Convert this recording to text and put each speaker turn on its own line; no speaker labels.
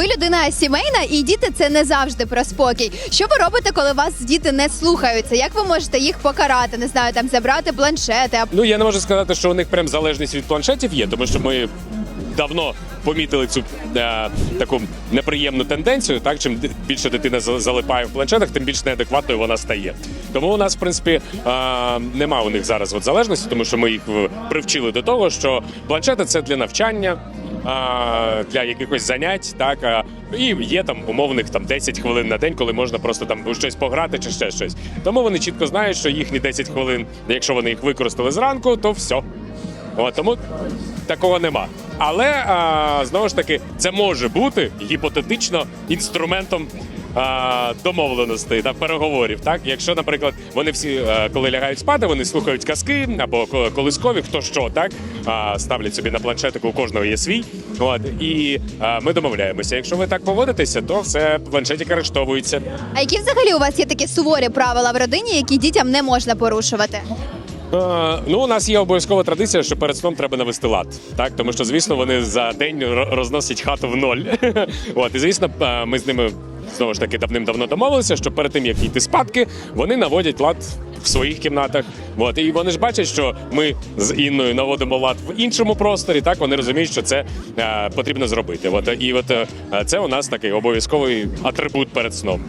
Ви людина сімейна, і діти це не завжди про спокій. Що ви робите, коли вас діти не слухаються? Як ви можете їх покарати? Не знаю, там забрати планшети.
Ну я не можу сказати, що у них прям залежність від планшетів є, тому що ми давно помітили цю е, таку неприємну тенденцію. Так, чим більше дитина за- залипає в планшетах, тим більш неадекватною вона стає. Тому у нас, в принципі, е, нема у них зараз от залежності, тому що ми їх привчили до того, що планшети це для навчання. А, Для якихось занять, так і є там умовних там 10 хвилин на день, коли можна просто там щось пограти чи ще щось. Тому вони чітко знають, що їхні 10 хвилин, якщо вони їх використали зранку, то все. От, тому такого нема. Але а, знову ж таки, це може бути гіпотетично інструментом а, домовленостей та переговорів. Так, якщо, наприклад, вони всі, е, коли лягають спати, вони слухають казки або колискові, хто що, так а, ставлять собі на планшетику, у кожного є свій. От і а, ми домовляємося. Якщо ви так поводитеся, то все планшетик арештовується.
А які взагалі у вас є такі суворі правила в родині, які дітям не можна порушувати?
Ну, у нас є обов'язкова традиція, що перед сном треба навести лад. Так, тому що, звісно, вони за день розносять хату в ноль. От, і звісно, ми з ними знову ж таки давним-давно домовилися, що перед тим як йти спадки, вони наводять лад в своїх кімнатах. От, і вони ж бачать, що ми з Інною наводимо лад в іншому просторі. Так вони розуміють, що це е, потрібно зробити. От і от е, це у нас такий обов'язковий атрибут перед сном.